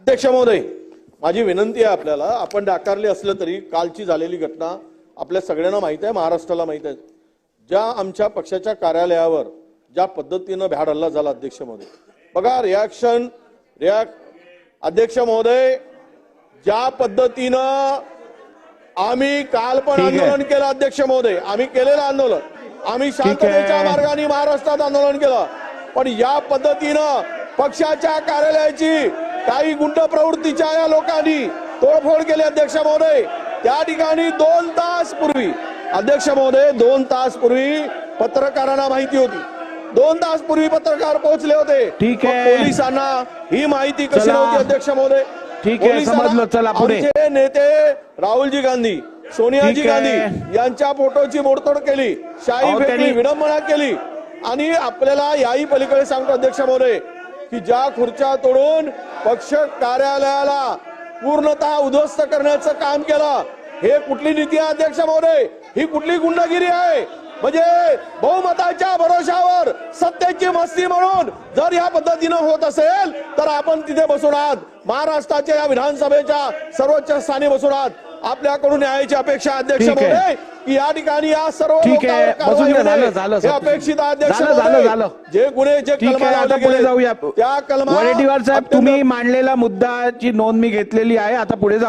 अध्यक्ष महोदय माझी विनंती आहे आपल्याला. आपण नाकारली असलं तरी कालची झालेली घटना आपल्या सगळ्यांना माहीत आहे महाराष्ट्राला माहीत आहे. ज्या आमच्या पक्षाच्या कार्यालयावर ज्या पद्धतीनं भ्याड हल्ला झाला अध्यक्ष महोदय बघा रिॲक्शन रिॲक्ट अध्यक्ष महोदय ज्या पद्धतीनं आम्ही काल पण. आंदोलन केलं अध्यक्ष महोदय आम्ही केलेलं आंदोलन. आम्ही शांततेच्या मार्गाने महाराष्ट्रात आंदोलन केलं. पण या पद्धतीनं पक्षाच्या कार्यालयाची काही गुंड प्रवृत्तीच्या या लोकांनी तोडफोड केली अध्यक्ष महोदय त्या ठिकाणी दोन तास पूर्वी अध्यक्ष महोदय दोन तास पूर्वी पत्रकारांना माहिती होती दोन तास पूर्वी पत्रकार पोहोचले होते ठीक आहे. पोलिसांना ही माहिती कशी. नव्हती अध्यक्ष महोदय ठीक आहे, समजलं. चला, पुढे. नेते राहुलजी गांधी सोनियाजी. गांधी यांच्या फोटोची मोडतोड केली शाही त्यांनी- विडंबना केली आणि आपल्याला याही पलीकडे सांगतो अध्यक्ष महोदय की ज्या खुर्च्या तोडून पक्ष कार्यालयाला पूर्णतः उद्ध्वस्त करण्याचं काम केलं. हे कुठली नीती अध्यक्ष महोदय? ही कुठली गुंडगिरी आहे? म्हणजे बहुमताच्या भरोशावर सत्तेची मस्ती म्हणून जर या पद्धतीनं होत असेल तर आपण तिथे बसून आहात. महाराष्ट्राच्या या विधानसभेच्या सर्वोच्च स्थानी बसून आहात. आपल्याकडून न्यायाची अपेक्षा अध्यक्ष. महोदय की या ठिकाणी या सर्व ठीक आहे. बसून घ्या. झालं, झालं, हे सर. अपेक्षित अध्यक्ष झालं, झालं, महोदय. झालं. जे गुन्हे जे ठीक कलमा आहे आता लावले पुढे गेले, जाऊया त्या कलमा वडेट्टीवार साहेब अत्यंत- तुम्ही मांडलेला मुद्दाची नोंद मी घेतलेली आहे आता पुढे जाऊ